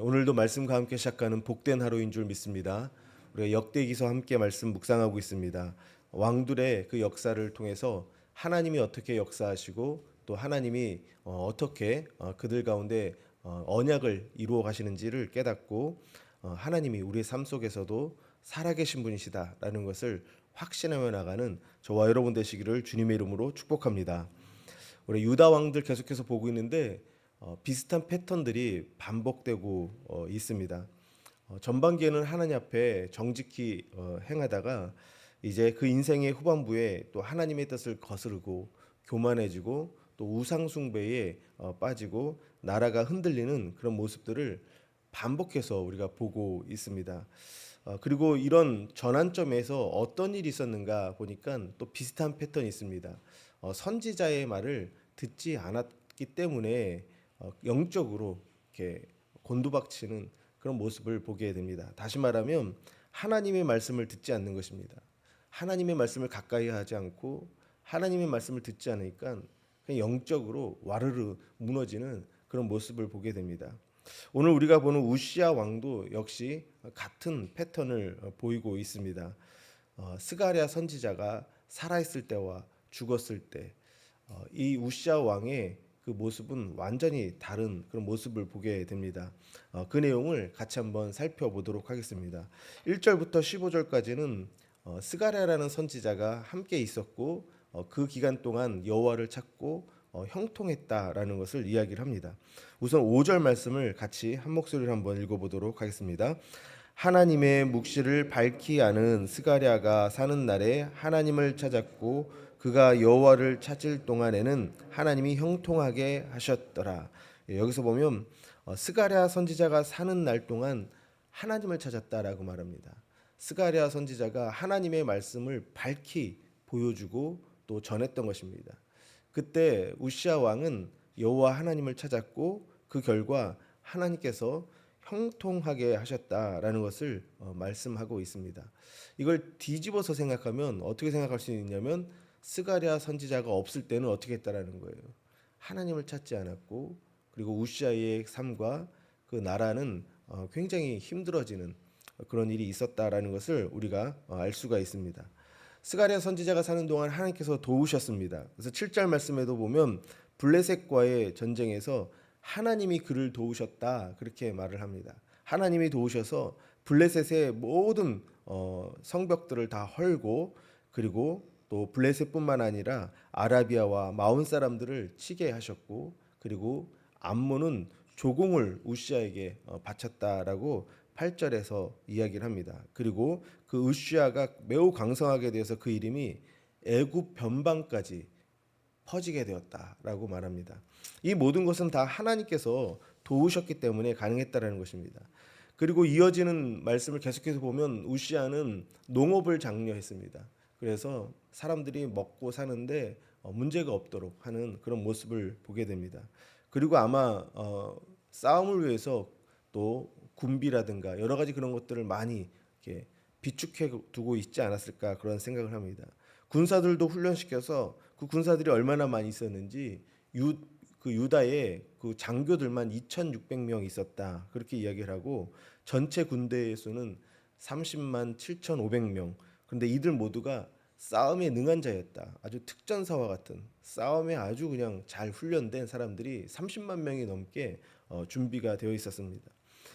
오늘도 말씀과 함께 시작하는 복된 하루인 줄 믿습니다. 우리가 역대기서 함께 말씀 묵상하고 있습니다. 왕들의 그 역사를 통해서 하나님이 어떻게 역사하시고 또 하나님이 어, 어떻게 어, 그들 가운데 어, 언약을 이루어 가시는지를 깨닫고 어, 하나님이 우리의 삶 속에서도 살아계신 분이시다라는 것을 확신하며 나가는 저와 여러분 되시기를 주님의 이름으로 축복합니다. 우리 유다 왕들 계속해서 보고 있는데 어, 비슷한 패턴들이 반복되고 어, 있습니다. 어, 전반기에는 하나님 앞에 정직히 어, 행하다가 이제 그 인생의 후반부에 또 하나님의 뜻을 거스르고 교만해지고 또 우상 숭배에 어, 빠지고 나라가 흔들리는 그런 모습들을 반복해서 우리가 보고 있습니다. 어, 그리고 이런 전환점에서 어떤 일이 있었는가 보니까 또 비슷한 패턴이 있습니다. 어, 선지자의 말을 듣지 않았기 때문에 어, 영적으로 이렇게 곤두박치는 그런 모습을 보게 됩니다. 다시 말하면 하나님의 말씀을 듣지 않는 것입니다. 하나님의 말씀을 가까이 하지 않고 하나님의 말씀을 듣지 않으니까 그냥 영적으로 와르르 무너지는 그런 모습을 보게 됩니다. 오늘 우리가 보는 우시아 왕도 역시 같은 패턴을 어, 보이고 있습니다. 어, 스가랴 선지자가 살아있을 때와 죽었을 때, 어, 이 우시아 왕의 그 모습은 완전히 다른 그런 모습을 보게 됩니다. 어, 그 내용을 같이 한번 살펴보도록 하겠습니다. 1절부터 15절까지는 어, 스가랴라는 선지자가 함께 있었고 어, 그 기간 동안 여호와를 찾고 어, 형통했다라는 것을 이야기를 합니다. 우선 5절 말씀을 같이 한 목소리로 한번 읽어보도록 하겠습니다. 하나님의 묵시를 밝히 아는 스가랴가 사는 날에 하나님을 찾았고 그가 여호와를 찾을 동안에는 하나님이 형통하게 하셨더라. 예, 여기서 보면 어, 스가랴 선지자가 사는 날 동안 하나님을 찾았다라고 말합니다. 스가랴 선지자가 하나님의 말씀을 밝히 보여주고 또 전했던 것입니다. 그때 우시아 왕은 여호와 하나님을 찾았고 그 결과 하나님께서 형통하게 하셨다라는 것을 어, 말씀하고 있습니다. 이걸 뒤집어서 생각하면 어떻게 생각할 수 있냐면 스가랴 선지자가 없을 때는 어떻게 했다라는 거예요. 하나님을 찾지 않았고 그리고 우시아의 삶과 그 나라는 어, 굉장히 힘들어지는 그런 일이 있었다라는 것을 우리가 어, 알 수가 있습니다. 스가랴 선지자가 사는 동안 하나님께서 도우셨습니다. 그래서 7절 말씀에도 보면 블레셋과의 전쟁에서 하나님이 그를 도우셨다 그렇게 말을 합니다. 하나님이 도우셔서 블레셋의 모든 어, 성벽들을 다 헐고 그리고 또 블레셋뿐만 아니라 아라비아와 마온 사람들을 치게 하셨고 그리고 암몬은 조공을 우시아에게 어, 바쳤다라고 8절에서 이야기를 합니다. 그리고 그 우시아가 매우 강성하게 되어서 그 이름이 애굽 변방까지 퍼지게 되었다라고 말합니다. 이 모든 것은 다 하나님께서 도우셨기 때문에 가능했다라는 것입니다. 그리고 이어지는 말씀을 계속해서 보면 우시아는 농업을 장려했습니다. 그래서 사람들이 먹고 사는데 어, 문제가 없도록 하는 그런 모습을 보게 됩니다. 그리고 아마 어, 싸움을 위해서 또 군비라든가 여러 가지 그런 것들을 많이 이렇게 비축해 두고 있지 않았을까 그런 생각을 합니다. 군사들도 훈련시켜서 그 군사들이 얼마나 많이 있었는지 유, 그 유다에 그 장교들만 2,600명 있었다 그렇게 이야기를 하고 전체 군대의 수는 30만 7,500명. 그런데 이들 모두가 싸움에 능한 자였다. 아주 특전사와 같은 싸움에 아주 그냥 잘 훈련된 사람들이 30만 명이 넘게 어, 준비가 되어 있었습니다.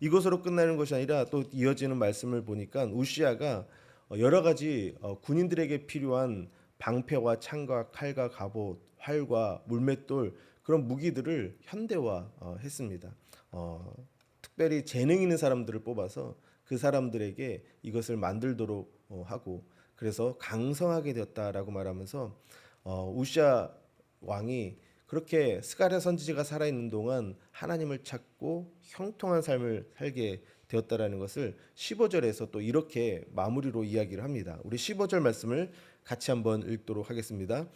이것으로 끝나는 것이 아니라 또 이어지는 말씀을 보니까 우시아가 어, 여러 가지 어, 군인들에게 필요한 방패와 창과 칼과 갑옷, 활과 물맷돌 그런 무기들을 현대화했습니다. 어, 특별히 재능 있는 사람들을 뽑아서 그 사람들에게 이것을 만들도록 어, 하고 그래서 강성하게 되었다라고 말하면서 어, 우시아 왕이 그렇게 스가랴 선지자가 살아있는 동안 하나님을 찾고 형통한 삶을 살게 되었다라는 것을 15절에서 또 이렇게 마무리로 이야기를 합니다. 우리 15절 말씀을 같이 한번 읽도록 하겠습니다.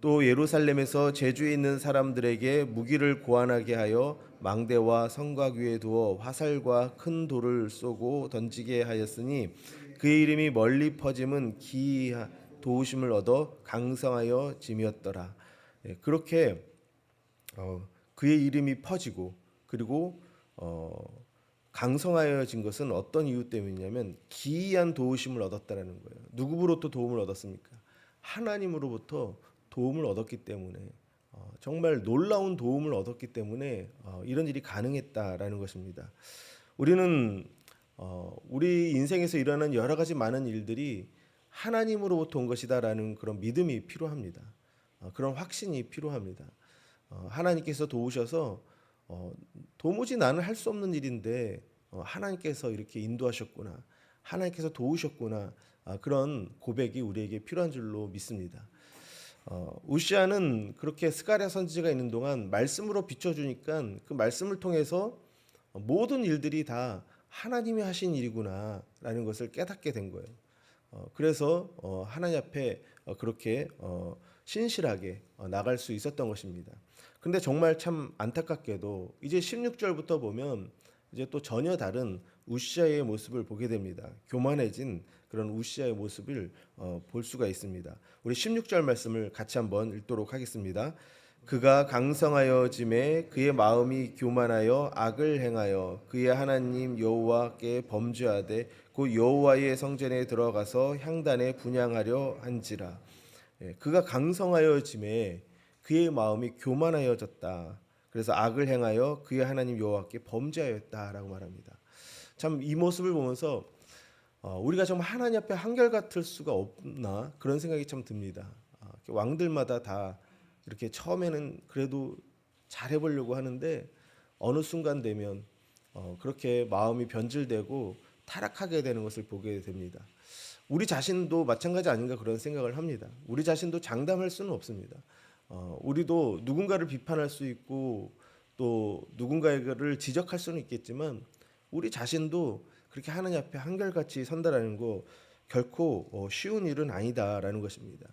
또 예루살렘에서 제주에 있는 사람들에게 무기를 고안하게 하여 망대와 성곽 위에 두어 화살과 큰 돌을 쏘고 던지게 하였으니 그의 이름이 멀리 퍼짐은 기이 도우심을 얻어 강성하여 짐이었더라. 예, 그렇게 어, 그의 이름이 퍼지고 그리고 어, 강성하여진 것은 어떤 이유 때문이냐면 기이한 도우심을 얻었다라는 거예요. 누구로부터 도움을 얻었습니까? 하나님으로부터 도움을 얻었기 때문에 어, 정말 놀라운 도움을 얻었기 때문에 어, 이런 일이 가능했다라는 것입니다. 우리는 어, 우리 인생에서 일어나는 여러 가지 많은 일들이 하나님으로부터 온 것이다라는 그런 믿음이 필요합니다. 어, 그런 확신이 필요합니다. 어, 하나님께서 도우셔서 어, 도무지 나는 할 수 없는 일인데 어, 하나님께서 이렇게 인도하셨구나, 하나님께서 도우셨구나 아, 그런 고백이 우리에게 필요한 줄로 믿습니다. 어, 우시아는 그렇게 스가랴 선지자가 있는 동안 말씀으로 비춰주니까 그 말씀을 통해서 모든 일들이 다 하나님이 하신 일이구나라는 것을 깨닫게 된 거예요. 어, 그래서 어, 하나님 앞에 어, 그렇게 어, 신실하게 어, 나갈 수 있었던 것입니다. 근데 정말 참 안타깝게도 이제 16절부터 보면 이제 또 전혀 다른 우시아의 모습을 보게 됩니다. 교만해진 그런 우시아의 모습을 어, 볼 수가 있습니다. 우리 16절 말씀을 같이 한번 읽도록 하겠습니다. 그가 강성하여짐에 그의 마음이 교만하여 악을 행하여 그의 하나님 여호와께 범죄하되 그 여호와의 성전에 들어가서 향단에 분양하려 한지라. 예, 그가 강성하여짐에 그의 마음이 교만하여졌다. 그래서 악을 행하여 그의 하나님 여호와께 범죄하였다라고 말합니다. 참 이 모습을 보면서 어, 우리가 정말 하나님 앞에 한결 같을 수가 없나 그런 생각이 참 듭니다. 아, 이렇게 왕들마다 다 이렇게 처음에는 그래도 잘 해보려고 하는데 어느 순간 되면 어, 그렇게 마음이 변질되고 타락하게 되는 것을 보게 됩니다. 우리 자신도 마찬가지 아닌가 그런 생각을 합니다. 우리 자신도 장담할 수는 없습니다. 어, 우리도 누군가를 비판할 수 있고 또 누군가를 지적할 수는 있겠지만 우리 자신도 그렇게 하나님 앞에 한결같이 선다라는 거 결코 어, 쉬운 일은 아니다라는 것입니다.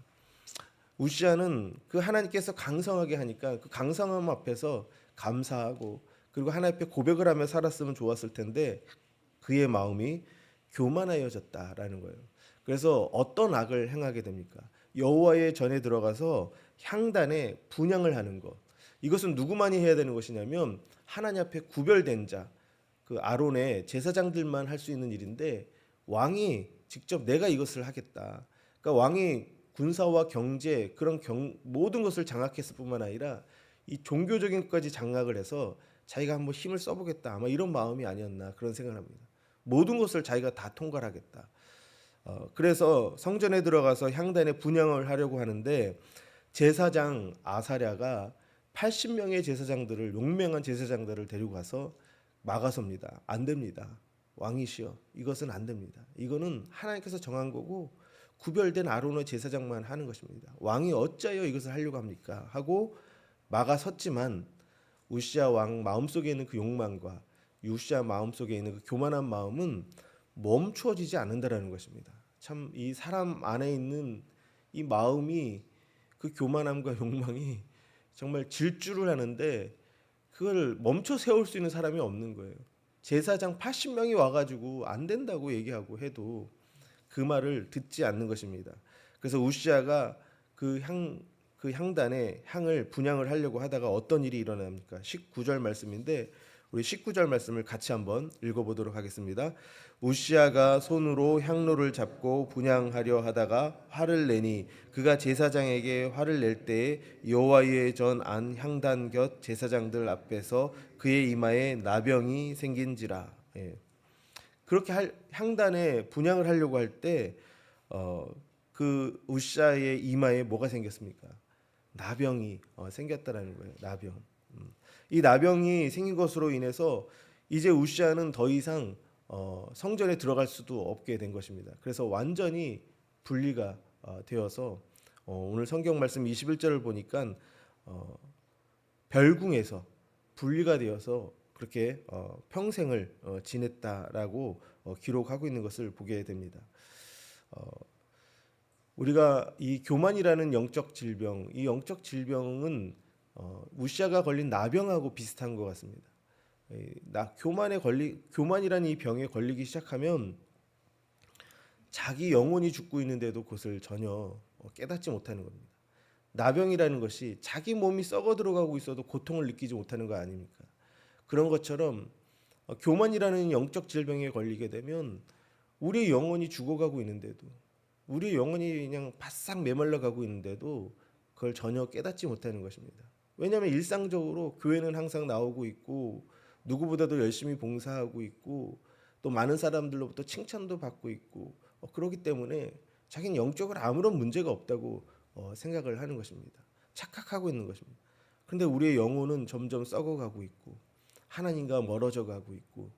우시아는 그 하나님께서 강성하게 하니까 그 강성함 앞에서 감사하고 그리고 하나님 앞에 고백을 하며 살았으면 좋았을 텐데 그의 마음이 교만하여졌다라는 거예요. 그래서 어떤 악을 행하게 됩니까? 여호와의 전에 들어가서 향단에 분양을 하는 것. 이것은 누구만이 해야 되는 것이냐면 하나님 앞에 구별된 자, 그 아론의 제사장들만 할 수 있는 일인데 왕이 직접 내가 이것을 하겠다. 그러니까 왕이 군사와 경제 그런 경, 모든 것을 장악했을 뿐만 아니라 이 종교적인 것까지 장악을 해서 자기가 한번 힘을 써보겠다. 아마 이런 마음이 아니었나 그런 생각을 합니다. 모든 것을 자기가 다 통과하겠다. 어, 그래서 성전에 들어가서 향단에 분양을 하려고 하는데 제사장 아사랴가 80명의 제사장들을 용맹한 제사장들을 데리고 가서 막아섭니다. 안 됩니다. 왕이시여 이것은 안 됩니다. 이거는 하나님께서 정한 거고 구별된 아론의 제사장만 하는 것입니다. 왕이 어찌하여 이것을 하려고 합니까? 하고 막아섰지만 우시아 왕 마음속에 있는 그 욕망과 우시아 마음속에 있는 그 교만한 마음은 멈추어지지 않는다라는 것입니다. 참 이 사람 안에 있는 이 마음이 그 교만함과 욕망이 정말 질주를 하는데 그걸 멈춰 세울 수 있는 사람이 없는 거예요. 제사장 80명이 와가지고 안 된다고 얘기하고 해도 그 말을 듣지 않는 것입니다. 그래서 우시아가 그 향 그 향단에 향을 분양을 하려고 하다가 어떤 일이 일어납니까? 19절 말씀인데 우리 19절 말씀을 같이 한번 읽어보도록 하겠습니다. 우시아가 손으로 향로를 잡고 분양하려 하다가 화를 내니 그가 제사장에게 화를 낼 때에 여호와의 전 안 향단 곁 제사장들 앞에서 그의 이마에 나병이 생긴지라. 예. 그렇게 할, 향단에 분양을 하려고 할 때 어, 그 우시아의 이마에 뭐가 생겼습니까? 나병이 어, 생겼다라는 거예요. 나병. 음. 이 나병이 생긴 것으로 인해서 이제 우시아는 더 이상 어, 성전에 들어갈 수도 없게 된 것입니다. 그래서 완전히 분리가 어, 되어서 어, 오늘 성경 말씀 21절을 보니까 어, 별궁에서 분리가 되어서 그렇게 어, 평생을 어, 지냈다라고 어, 기록하고 있는 것을 보게 됩니다. 어, 우리가 이 교만이라는 영적 질병, 이 영적 질병은 어, 우시아가 걸린 나병하고 비슷한 것 같습니다. 이나 교만에 걸리 교만이라는 이 병에 걸리기 시작하면 자기 영혼이 죽고 있는데도 그것을 전혀 어, 깨닫지 못하는 겁니다. 나병이라는 것이 자기 몸이 썩어 들어가고 있어도 고통을 느끼지 못하는 거 아닙니까? 그런 것처럼 어, 교만이라는 영적 질병에 걸리게 되면 우리의 영혼이 죽어가고 있는데도 우리의 영혼이 그냥 바싹 메말라 가고 있는데도 그걸 전혀 깨닫지 못하는 것입니다. 왜냐하면 일상적으로 교회는 항상 나오고 있고 누구보다도 열심히 봉사하고 있고 또 많은 사람들로부터 칭찬도 받고 있고 어, 그렇기 때문에 자기는 영적으로 아무런 문제가 없다고 어, 생각을 하는 것입니다. 착각하고 있는 것입니다. 그런데 우리의 영혼은 점점 썩어가고 있고 하나님과 멀어져 가고 있고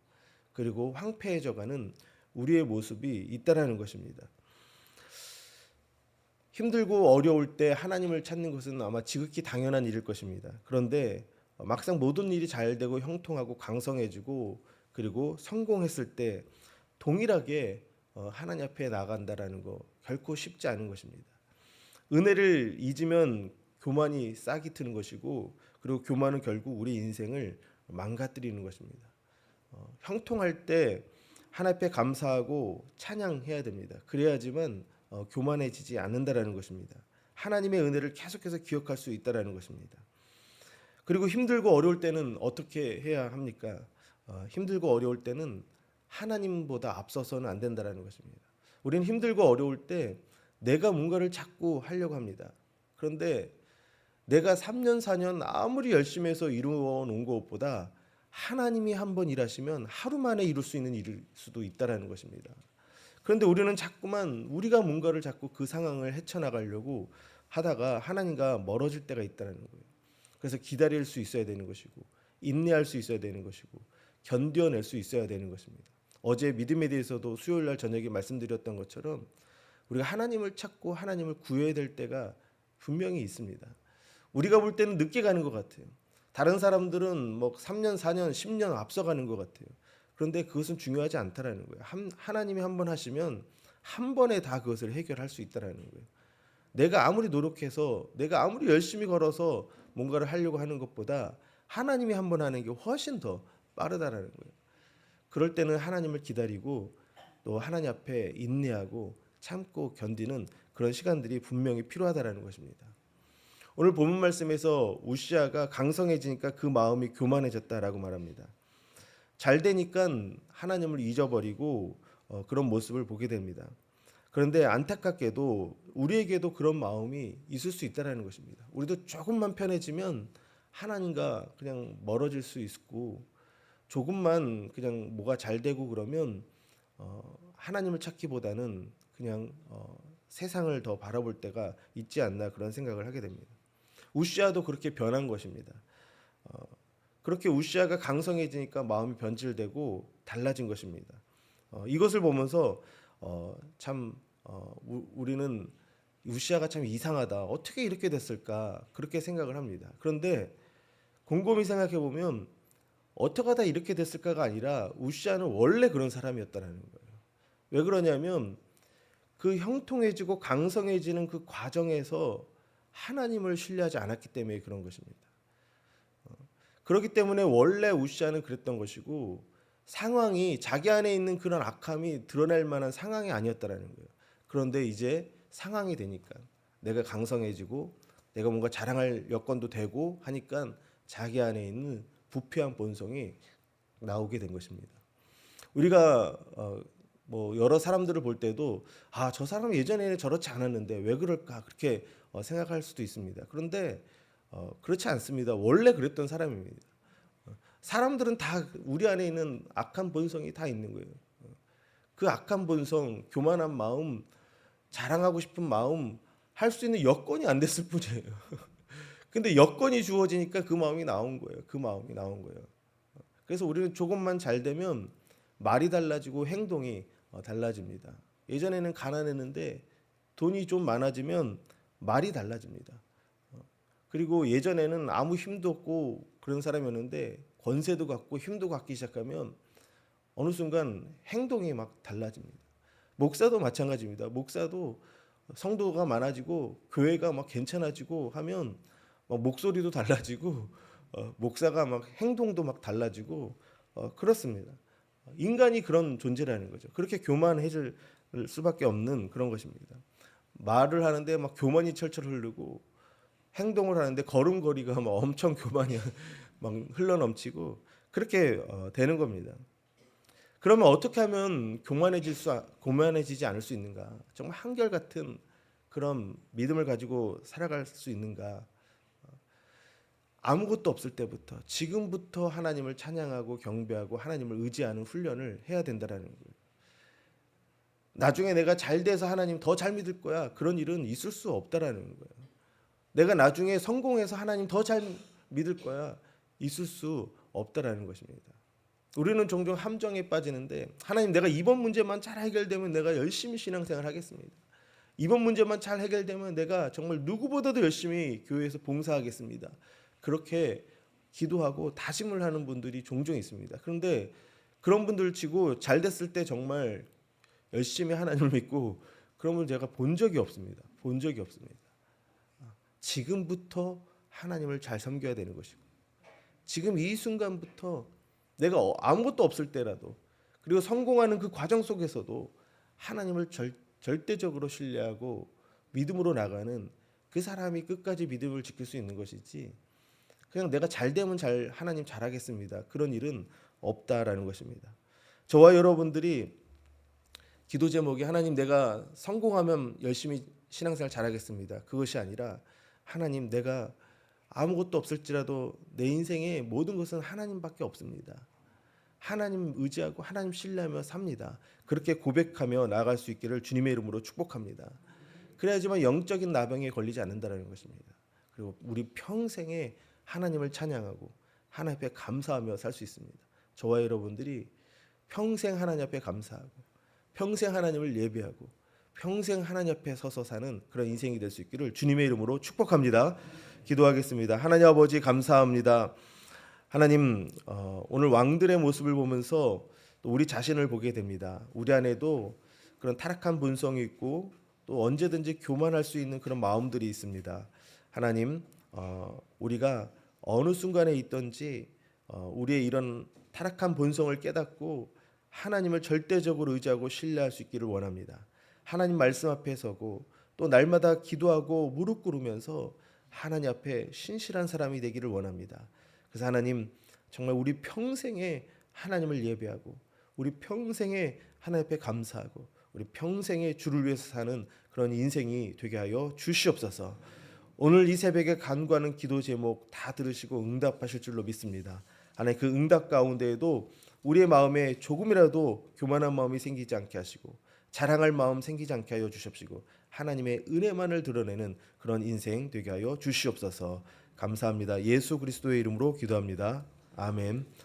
그리고 황폐해져 가는 우리의 모습이 있다라는 것입니다. 힘들고 어려울 때 하나님을 찾는 것은 아마 지극히 당연한 일일 것입니다. 그런데 막상 모든 일이 잘 되고 형통하고 강성해지고 그리고 성공했을 때 동일하게 어, 하나님 앞에 나간다라는 거 결코 쉽지 않은 것입니다. 은혜를 잊으면 교만이 싹이 트는 것이고 그리고 교만은 결국 우리 인생을 망가뜨리는 것입니다. 어, 형통할 때 하나님 앞에 감사하고 찬양해야 됩니다. 그래야지만 어, 교만해지지 않는다라는 것입니다. 하나님의 은혜를 계속해서 기억할 수 있다라는 것입니다. 그리고 힘들고 어려울 때는 어떻게 해야 합니까? 어, 힘들고 어려울 때는 하나님보다 앞서서는 안 된다라는 것입니다. 우리는 힘들고 어려울 때 내가 뭔가를 자꾸 하려고 합니다. 그런데 내가 3년 4년 아무리 열심히 해서 이루어 놓은 것보다 하나님이 한 번 일하시면 하루 만에 이룰 수 있는 일일 수도 있다라는 것입니다. 그런데 우리는 자꾸만 우리가 뭔가를 자꾸 그 상황을 헤쳐나가려고 하다가 하나님과 멀어질 때가 있다는 거예요. 그래서 기다릴 수 있어야 되는 것이고 인내할 수 있어야 되는 것이고 견뎌낼 수 있어야 되는 것입니다. 어제 믿음에 대해서도 수요일 날 저녁에 말씀드렸던 것처럼 우리가 하나님을 찾고 하나님을 구해야 될 때가 분명히 있습니다. 우리가 볼 때는 늦게 가는 것 같아요. 다른 사람들은 뭐 3년, 4년, 10년 앞서가는 것 같아요. 그런데 그것은 중요하지 않다라는 거예요. 한, 하나님이 한 번 하시면 한 번에 다 그것을 해결할 수 있다라는 거예요. 내가 아무리 노력해서 내가 아무리 열심히 걸어서 뭔가를 하려고 하는 것보다 하나님이 한 번 하는 게 훨씬 더 빠르다라는 거예요. 그럴 때는 하나님을 기다리고 또 하나님 앞에 인내하고 참고 견디는 그런 시간들이 분명히 필요하다라는 것입니다. 오늘 본문 말씀에서 우시아가 강성해지니까 그 마음이 교만해졌다라고 말합니다. 잘 되니까 하나님을 잊어버리고 어, 그런 모습을 보게 됩니다. 그런데 안타깝게도 우리에게도 그런 마음이 있을 수 있다라는 것입니다. 우리도 조금만 편해지면 하나님과 그냥 멀어질 수 있고 조금만 그냥 뭐가 잘 되고 그러면 어, 하나님을 찾기보다는 그냥 어, 세상을 더 바라볼 때가 있지 않나 그런 생각을 하게 됩니다. 우시아도 그렇게 변한 것입니다. 어, 그렇게 우시아가 강성해지니까 마음이 변질되고 달라진 것입니다. 어, 이것을 보면서 어, 참 어, 우, 우리는 우시아가 참 이상하다. 어떻게 이렇게 됐을까? 그렇게 생각을 합니다. 그런데 곰곰이 생각해 보면 어떻게 하다 이렇게 됐을까가 아니라 우시아는 원래 그런 사람이었다라는 거예요. 왜 그러냐면 그 형통해지고 강성해지는 그 과정에서 하나님을 신뢰하지 않았기 때문에 그런 것입니다. 어, 그렇기 때문에 원래 우시아는 그랬던 것이고 상황이 자기 안에 있는 그런 악함이 드러날 만한 상황이 아니었다라는 거예요. 그런데 이제 상황이 되니까 내가 강성해지고 내가 뭔가 자랑할 여건도 되고 하니까 자기 안에 있는 부패한 본성이 나오게 된 것입니다. 우리가 어, 뭐 여러 사람들을 볼 때도 아 저 사람 예전에는 저렇지 않았는데 왜 그럴까 그렇게 어, 생각할 수도 있습니다. 그런데 어, 그렇지 않습니다. 원래 그랬던 사람입니다. 어, 사람들은 다 우리 안에 있는 악한 본성이 다 있는 거예요. 어, 그 악한 본성, 교만한 마음, 자랑하고 싶은 마음 할 수 있는 여건이 안 됐을 뿐이에요. 근데 여건이 주어지니까 그 마음이 나온 거예요. 그 마음이 나온 거예요. 그래서 우리는 조금만 잘 되면 말이 달라지고 행동이 어, 달라집니다. 예전에는 가난했는데 돈이 좀 많아지면 말이 달라집니다. 어, 그리고 예전에는 아무 힘도 없고 그런 사람이었는데 권세도 갖고 힘도 갖기 시작하면 어느 순간 행동이 막 달라집니다. 목사도 마찬가지입니다. 목사도 성도가 많아지고 교회가 막 괜찮아지고 하면 막 목소리도 달라지고 어, 목사가 막 행동도 막 달라지고 어, 그렇습니다. 인간이 그런 존재라는 거죠. 그렇게 교만해질 수밖에 없는 그런 것입니다. 말을 하는데 막 교만이 철철 흐르고 행동을 하는데 걸음걸이가 막 엄청 교만이 막 흘러넘치고 그렇게 어, 되는 겁니다. 그러면 어떻게 하면 교만해질 수 교만해지지 않을 수 있는가? 정말 한결 같은 그런 믿음을 가지고 살아갈 수 있는가? 아무것도 없을 때부터 지금부터 하나님을 찬양하고 경배하고 하나님을 의지하는 훈련을 해야 된다라는 거예요. 나중에 내가 잘 돼서 하나님 더 잘 믿을 거야. 그런 일은 있을 수 없다라는 거예요. 내가 나중에 성공해서 하나님 더 잘 믿을 거야. 있을 수 없다라는 것입니다. 우리는 종종 함정에 빠지는데 하나님 내가 이번 문제만 잘 해결되면 내가 열심히 신앙생활 하겠습니다. 이번 문제만 잘 해결되면 내가 정말 누구보다도 열심히 교회에서 봉사하겠습니다. 그렇게 기도하고 다짐을 하는 분들이 종종 있습니다. 그런데 그런 분들 치고 잘 됐을 때 정말 열심히 하나님을 믿고 분 제가 본 적이 없습니다. 본 적이 없습니다. 지금부터 하나님을 잘 섬겨야 되는 것이고 지금 이 순간부터 내가 어- 아무것도 없을 때라도 그리고 성공하는 그 과정 속에서도 하나님을 절, 절대적으로 신뢰하고 믿음으로 나가는 그 사람이 끝까지 믿음을 지킬 수 있는 것이지 그냥 내가 잘 되면 잘 하나님 잘하겠습니다. 그런 일은 없다라는 것입니다. 저와 여러분들이 기도 제목이 하나님 내가 성공하면 열심히 신앙생활 잘하겠습니다. 그것이 아니라 하나님 내가 아무것도 없을지라도 내 인생의 모든 것은 하나님밖에 없습니다. 하나님 의지하고 하나님 신뢰하며 삽니다. 그렇게 고백하며 나아갈 수 있기를 주님의 이름으로 축복합니다. 그래야지만 영적인 나병에 걸리지 않는다라는 것입니다. 그리고 우리 평생에 하나님을 찬양하고 하나님 앞에 감사하며 살 수 있습니다. 저와 여러분들이 평생 하나님 앞에 감사하고 평생 하나님을 예배하고 평생 하나님 앞에 서서 사는 그런 인생이 될 수 있기를 주님의 이름으로 축복합니다. 기도하겠습니다. 하나님 아버지 감사합니다. 하나님 어, 오늘 왕들의 모습을 보면서 또 우리 자신을 보게 됩니다. 우리 안에도 그런 타락한 본성이 있고 또 언제든지 교만할 수 있는 그런 마음들이 있습니다. 하나님 어, 우리가 어느 순간에 있든지 어, 우리의 이런 타락한 본성을 깨닫고 하나님을 절대적으로 의지하고 신뢰할 수 있기를 원합니다. 하나님 말씀 앞에 서고 또 날마다 기도하고 무릎 꿇으면서 하나님 앞에 신실한 사람이 되기를 원합니다. 그래서 하나님 정말 우리 평생에 하나님을 예배하고 우리 평생에 하나님 앞에 감사하고 우리 평생에 주를 위해서 사는 그런 인생이 되게 하여 주시옵소서. 오늘 이 새벽에 간구하는 기도 제목 다 들으시고 응답하실 줄로 믿습니다. 하나님 그 응답 가운데에도 우리의 마음에 조금이라도 교만한 마음이 생기지 않게 하시고 자랑할 마음 생기지 않게 하여 주십시고 하나님의 은혜만을 드러내는 그런 인생 되게 하여 주시옵소서. 감사합니다. 예수 그리스도의 이름으로 기도합니다. 아멘.